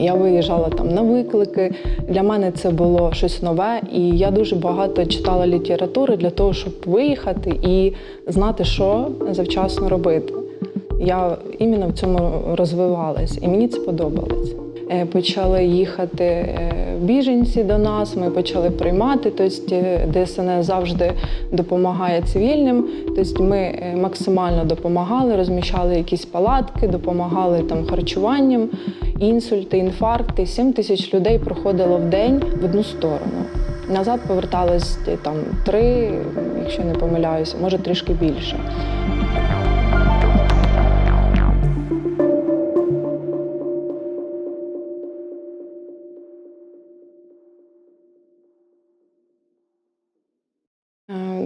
Я виїжджала там на виклики. Для мене це було щось нове, і я дуже багато читала літератури для того, щоб виїхати і знати, що завчасно робити. Я іменно в цьому розвивалась, і мені це подобалось. Е, Почали їхати е, біженці до нас, ми почали приймати. Тобто е, ДСНС завжди допомагає цивільним. Тобто ми максимально допомагали, розміщали якісь палатки, допомагали там харчуванням, інсульти, інфаркти. 7 тисяч людей проходило в день в одну сторону. Назад повертались е, там три, якщо не помиляюся, може трішки більше.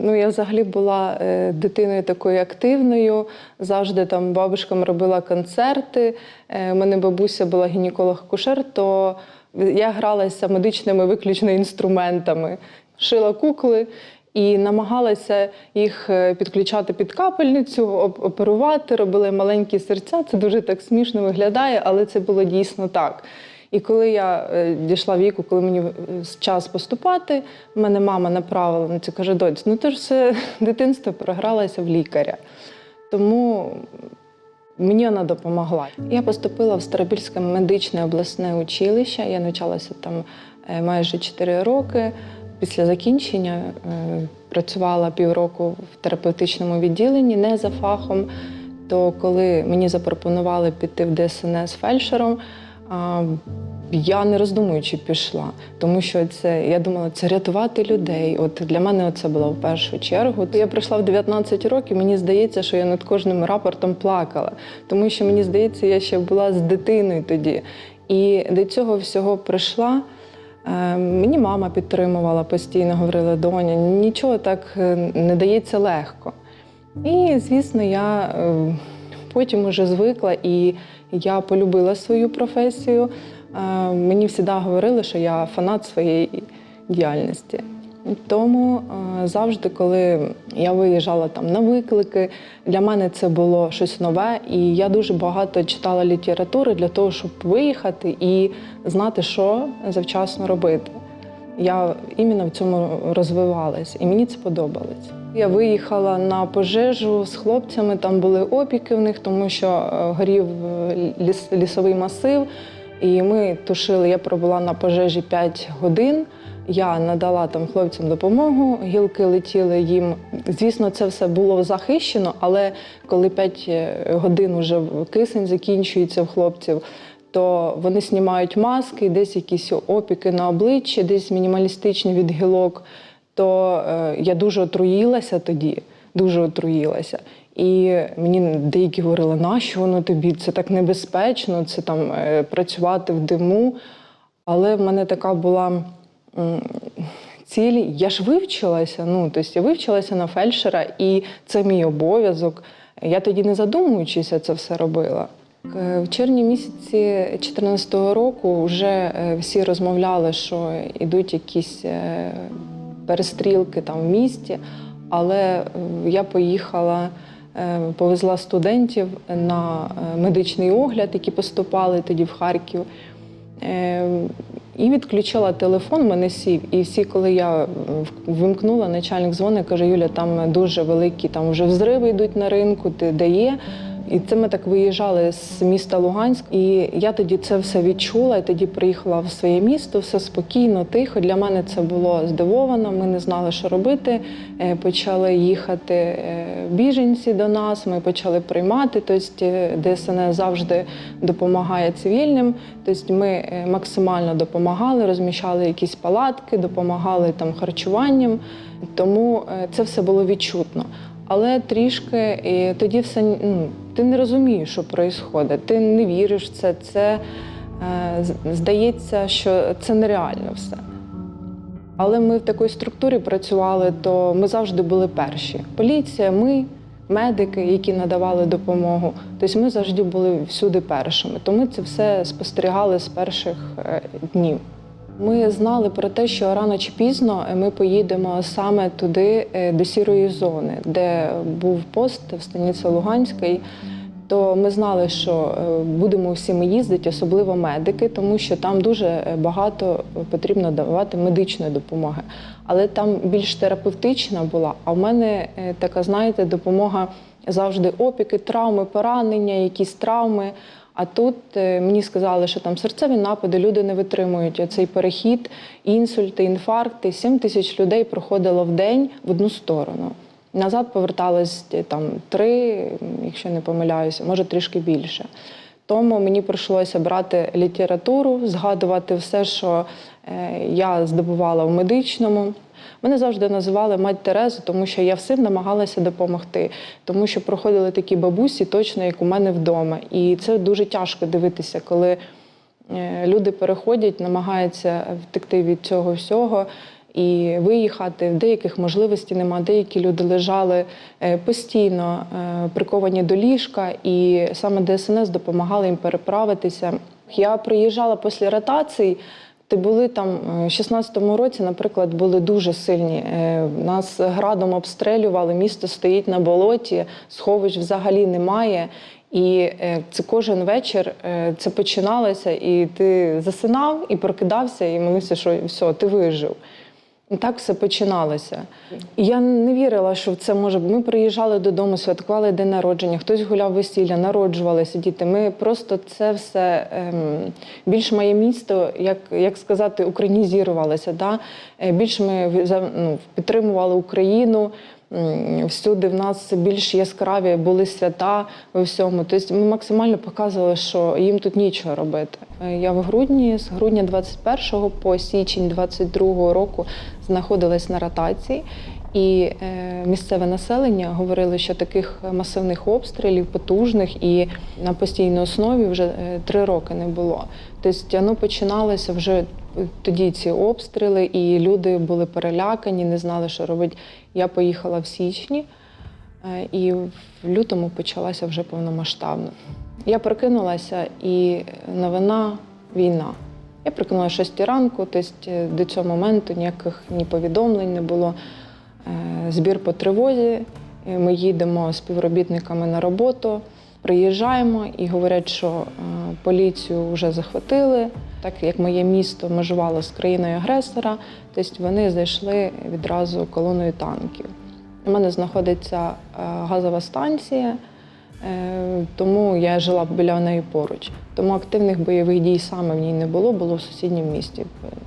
Ну, я взагалі була е, дитиною такою активною. Завжди там бабушкам робила концерти. Е, У мене бабуся була гінеколог-акушер, то я гралася медичними виключно інструментами, шила кукли і намагалася їх е, підключати під капельницю, оперувати, робили маленькі серця. Це дуже так смішно виглядає, але це було дійсно так. І коли я е, дійшла віку, коли мені е, час поступати, мене мама направила на це каже: доць, ну ти ж все дитинство програлася в лікаря. Тому мені вона допомогла. Я поступила в Старобільське медичне обласне училище. Я навчалася там е, майже 4 роки. Після закінчення працювала півроку в терапевтичному відділенні, не за фахом. То коли мені запропонували піти в ДСНС фельдшером, я не роздумуючи пішла, тому що це я думала, це рятувати людей. От для мене це було в першу чергу. Я прийшла в 19 років. Мені здається, що я над кожним рапортом плакала, тому що мені здається, я ще була з дитиною тоді. І до цього всього прийшла. Е, Мені мама підтримувала постійно, говорила, доня, нічого так е, не дається легко. І, звісно, я е, потім уже звикла і я полюбила свою професію. Е, Мені завжди говорили, що я фанат своєї діяльності. Тому е, завжди, коли я виїжджала там на виклики, для мене це було щось нове, і я дуже багато читала літератури для того, щоб виїхати і знати, що завчасно робити. Я іменно в цьому розвивалась, і мені це подобалось. Я виїхала на пожежу з хлопцями, там були опіки в них, тому що е, горів е, ліс, лісовий масив. І ми тушили, я пробула на пожежі 5 годин. Я надала там хлопцям допомогу, гілки летіли їм. Звісно, це все було захищено, але коли 5 годин вже кисень закінчується в хлопців, то вони знімають маски, десь якісь опіки на обличчі, десь мінімалістичні від гілок. То е, я дуже отруїлася тоді, дуже отруїлася. І мені деякі говорили, нащо воно тобі? Це так небезпечно, це там е, працювати в диму. Але в мене така була м, ціль. Я ж вивчилася. Ну, тобто я вивчилася на фельдшера, і це мій обов'язок. Я тоді не задумуючися це все робила. Е, В червні місяці 2014 року вже е, всі розмовляли, що йдуть якісь е, перестрілки там в місті, але е, я поїхала, е, повезла студентів на е, медичний огляд, які поступали тоді в Харків. І відключила телефон, мене сів. І всі, коли я вимкнула, начальник дзвонить, каже: Юля, там дуже великі, там вже взриви йдуть на ринку, ти де є. І це ми так виїжджали з міста Луганськ. І я тоді це все відчула. І тоді приїхала в своє місто, все спокійно, тихо. Для мене це було здивовано. Ми не знали, що робити. Е, Почали їхати е, біженці до нас. Ми почали приймати. Тобто ДСНС завжди допомагає цивільним. Тобто ми максимально допомагали, розміщали якісь палатки, допомагали там харчуванням. Тому це все було відчутно. Але трішки і тоді все ну, ти не розумієш, що відбувається, ти не віриш в це. Це е, здається, що це нереально все. Але ми в такій структурі працювали, то ми завжди були перші. Поліція, ми, медики, які надавали допомогу. Тобто ми завжди були всюди першими. То ми це все спостерігали з перших е, днів. Ми знали про те, що рано чи пізно ми поїдемо саме туди, е, до сірої зони, де був пост в станиці Луганській. то ми знали, що е, будемо всі ми їздити, особливо медики, тому що там дуже е, багато потрібно давати медичної допомоги. Але там більш терапевтична була. А в мене е, така, знаєте, допомога завжди опіки, травми, поранення, якісь травми. А тут е, мені сказали, що там серцеві напади, люди не витримують цей перехід, інсульти, інфаркти. 7 тисяч людей проходило в день в одну сторону. Назад поверталось е, там три, якщо не помиляюся, може трішки більше. Тому мені прийшлося брати літературу, згадувати все, що е, я здобувала в медичному. Мене завжди називали мать Терезу, тому що я всім намагалася допомогти, тому що проходили такі бабусі, точно як у мене вдома. І це дуже тяжко дивитися, коли е, люди переходять, намагаються втекти від цього всього і виїхати. Деяких можливостей немає. Деякі люди лежали е, постійно е, приковані до ліжка, і саме ДСНС допомагали їм переправитися. Я приїжджала після ротацій. Ти були там е, в 16-му році, наприклад, були дуже сильні. Е, Нас градом обстрелювали, місто стоїть на болоті, сховищ взагалі немає. І е, це кожен вечір е, це починалося, і ти засинав і прокидався, і молився, що все, ти вижив. Так все починалося. Я не вірила, що це може. Ми приїжджали додому, святкували день народження, хтось гуляв весілля, народжувалися діти. Ми просто це все ем, більш моє місто, як, як сказати, українізірувалося. Да? Е, Більш ми ну, підтримували Україну. Всюди в нас більш яскраві були свята у всьому. Тобто ми максимально показували, що їм тут нічого робити. Е, Я в грудні, з грудня 21 по січень 22 року знаходилась на ротації, і е, місцеве населення говорили, що таких масивних обстрілів, потужних і на постійній основі вже е, три роки не було. Тобто воно починалося вже тоді ці обстріли, і люди були перелякані, не знали, що робити. Я поїхала в січні, е, і в лютому почалася вже повномасштабна. Я прокинулася, і новина війна. Я прокинулася о 6 ранку, тобто до цього моменту ніяких ні повідомлень не було. Е, Збір по тривозі. Е, Ми їдемо з співробітниками на роботу, приїжджаємо і говорять, що е, поліцію вже захватили. Так як моє місто межувало з країною агресора, тобто вони зайшли відразу колоною танків. У мене знаходиться газова станція, тому я жила біля неї поруч. Тому активних бойових дій саме в ній не було, було в сусідньому місті.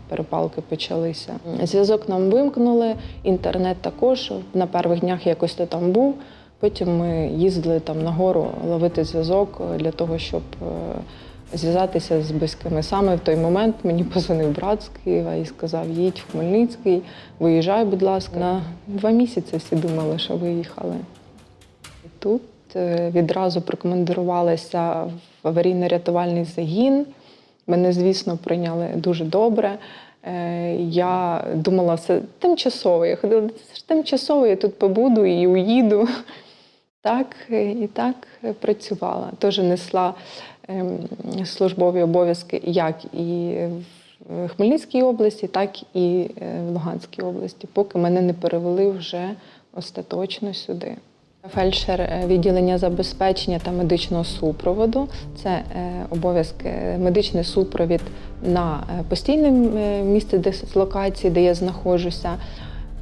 Перепалки почалися. Зв'язок нам вимкнули, інтернет також. На перших днях якось то там був. Потім ми їздили там нагору ловити зв'язок для того, щоб е, зв'язатися з близькими. Саме в той момент мені позвонив брат з Києва і сказав: їдь в Хмельницький, виїжджай, будь ласка. На два місяці всі думали, що виїхали. І Тут е, відразу прикомандирувалися в аварійно-рятувальний загін. Мене, звісно, прийняли дуже добре. Е, Я думала, все тимчасово. Я ходила, це ж тимчасово, я тут побуду і уїду. Так, е, і так е, працювала. Теж несла ем, службові обов'язки як і в Хмельницькій області, так і е, в Луганській області, поки мене не перевели вже остаточно сюди. Фельдшер е, відділення забезпечення та медичного супроводу. Це е, обов'язки, е, медичний супровід на постійне місце дислокації, де я знаходжуся,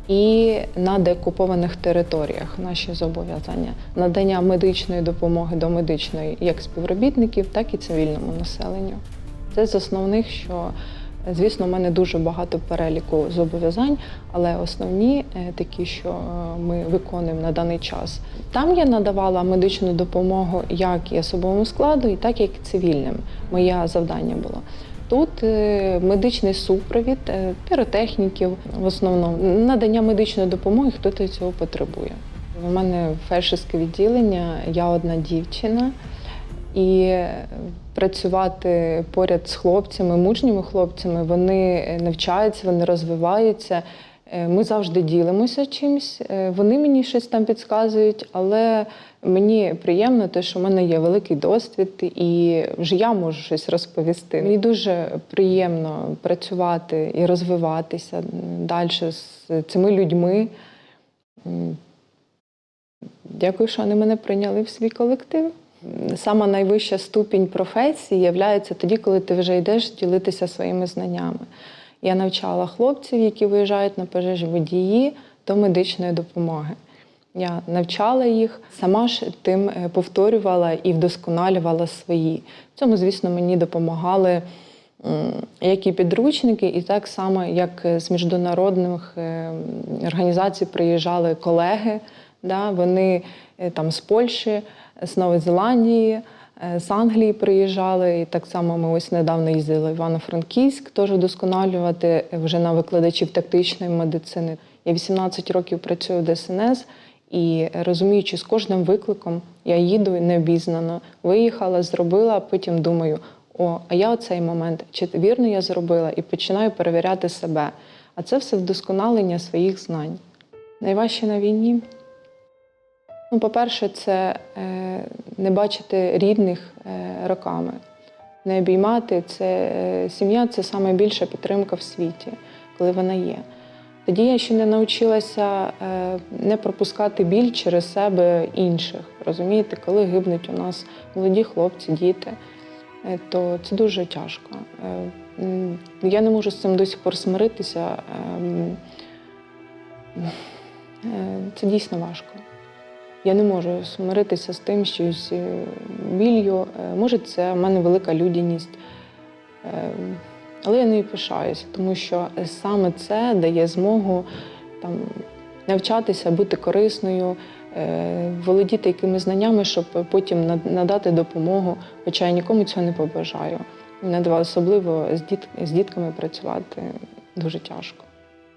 і на деокупованих територіях. Наші зобов'язання. Надання медичної допомоги до медичної як співробітників, так і цивільному населенню. Це з основних, що звісно, у мене дуже багато переліку зобов'язань, але основні е, такі, що е, ми виконуємо на даний час. Там я надавала медичну допомогу як і особовому складу, і так як і цивільним. Моє завдання було. Тут е, медичний супровід піротехніків, в основному надання медичної допомоги, хто то цього потребує. У мене фельдшерське відділення, я одна дівчина, і працювати поряд з хлопцями, мужніми хлопцями, вони навчаються, вони розвиваються. Е, Ми завжди ділимося чимось. Е, Вони мені щось там підказують, але мені приємно, те, що в мене є великий досвід, і вже я можу щось розповісти. Мені дуже приємно працювати і розвиватися далі з цими людьми. Дякую, що вони мене прийняли в свій колектив. Сама найвища ступінь професії являється тоді, коли ти вже йдеш ділитися своїми знаннями. Я навчала хлопців, які виїжджають на пожежі водії до медичної допомоги. Я навчала їх, сама ж тим е, повторювала і вдосконалювала свої. В цьому, звісно, мені допомагали як і підручники, і так само, як е, з міжнародних е, організацій приїжджали колеги. Да, вони там з Польщі, з Нової Зеландії, е, з Англії приїжджали. І так само ми ось недавно їздили в Івано-Франківськ, теж вдосконалювати вже на викладачів тактичної медицини. Я 18 років працюю в ДСНС і розуміючи, з кожним викликом я їду необізнано, виїхала, зробила, а потім думаю, о, а я оцей момент, чи вірно я зробила, і починаю перевіряти себе. А це все вдосконалення своїх знань. Найважче на війні. Ну, по-перше, це е, не бачити рідних е, роками, не обіймати. Це е, сім'я це найбільша підтримка в світі, коли вона є. Тоді я ще не навчилася не пропускати біль через себе інших. Розумієте, коли гибнуть у нас молоді хлопці, діти, то це дуже тяжко. Я не можу з цим до сих пор смиритися. Ем, Це дійсно важко. Я не можу смиритися з тим, що з е, білью. Е, Може, це в мене велика людяність. Е, Але я нею пишаюся, тому що саме це дає змогу там, навчатися, бути корисною, е, володіти якимись знаннями, щоб потім надати допомогу. Хоча я нікому цього не побажаю. Особливо з дітками працювати дуже тяжко.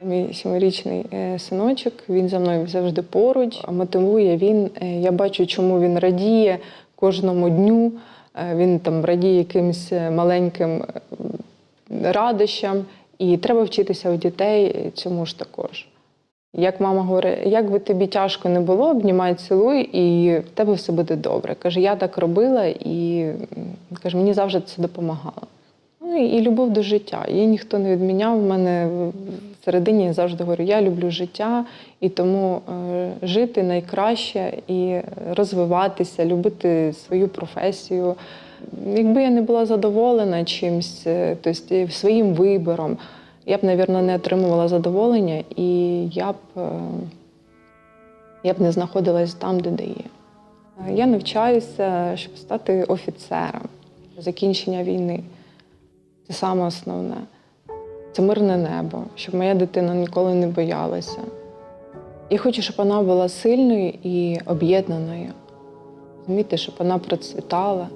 Мій сімирічний е, синочок, він за мною завжди поруч, мотивує він. е, Я бачу, чому він радіє кожному дню. Е, Він там радіє якимось маленьким радощам, і треба вчитися у дітей цьому ж також. Як мама говорить, як би тобі тяжко не було, обнімай, цілуй, і в тебе все буде добре. Каже, я так робила, і каже, мені завжди це допомагало. Ну і, любов до життя. Її ніхто не відміняв. У мене всередині я завжди говорю, я люблю життя, і тому е, жити найкраще і розвиватися, любити свою професію. Якби я не була задоволена чимсь, е, тобто своїм вибором, я б, мабуть, не отримувала задоволення, і я б, е, я б не знаходилась там, де де є. Е, Я навчаюся, щоб стати офіцером. Закінчення війни. Це саме основне. Це мирне небо, щоб моя дитина ніколи не боялася. Я хочу, щоб вона була сильною і об'єднаною. Розумієте, щоб вона процвітала,